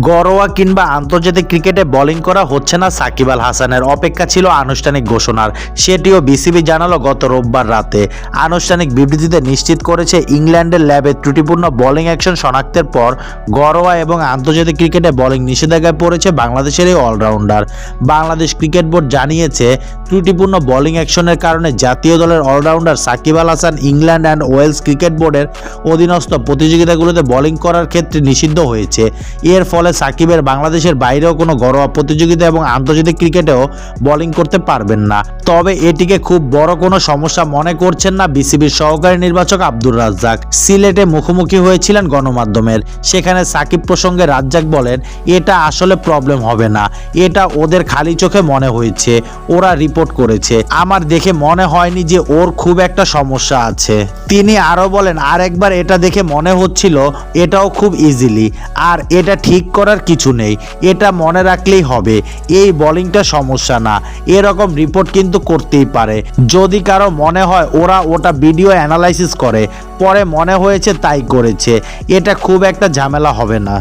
ঘরোয়া কিংবা আন্তর্জাতিক ক্রিকেটে বোলিং করা হচ্ছে না সাকিব আল হাসানের। অপেক্ষা ছিল আনুষ্ঠানিক ঘোষণার। সেটিও বিসিবি জানালো গত রোববার রাতে। আনুষ্ঠানিক বিবৃতিতে নিশ্চিত করেছে, ইংল্যান্ডের ল্যাবে ত্রুটিপূর্ণ বোলিং অ্যাকশন শনাক্তের পর ঘরোয়া এবং আন্তর্জাতিক ক্রিকেটে বোলিং নিষেধাজ্ঞায় পড়েছে বাংলাদেশের এই অলরাউন্ডার বাংলাদেশ ক্রিকেট বোর্ড জানিয়েছে, ত্রুটিপূর্ণ বোলিং অ্যাকশনের কারণে জাতীয় দলের allrounder Shakib Al Hasan England and Wales cricket বোর্ডের অধীনস্থ প্রতিযোগিতাগুলোতে বোলিং করার ক্ষেত্রে নিষিদ্ধ হয়েছে। এর ফলে সাকিবের বাংলাদেশের বাইরেও কোনো ঘরোয়া প্রতিযোগিতা এবং আন্তর্জাতিক ক্রিকেটেও বোলিং করতে পারবেন না। তবে এটিকে খুব বড় কোনো সমস্যা মনে করছেন না বিসিবির সহকারী নির্বাচক আব্দুর রাজ্জাক। সিলেটে মুখোমুখি হয়েছিলেন গণমাধ্যমের। সেখানে সাকিব প্রসঙ্গে রাজ্জাক বলেন, এটা আসলে প্রবলেম হবে না। এটা ওদের খালি চোখে মনে হয়েছে। ওরা রিপোর্ট করেছে। আমার দেখে মনে হয়নি যে ওর খুব একটা সমস্যা আছে। তিনি আরও বলেন আর একবার এটা দেখে মনে হচ্ছিল, এটাও খুব ইজিলি আর এটা ঠিক করার কিছু নেই, এটা মনে রাখলেই হবে, এই বোলিংটা সমস্যা না, এরকম রিপোর্ট কিন্তু করতেই পারে। যদি কারও মনে হয় ওরা ওটা ভিডিও অ্যানালাইসিস করে, পরে মনে হয়েছে তাই করেছে, এটা খুব একটা ঝামেলা হবে না।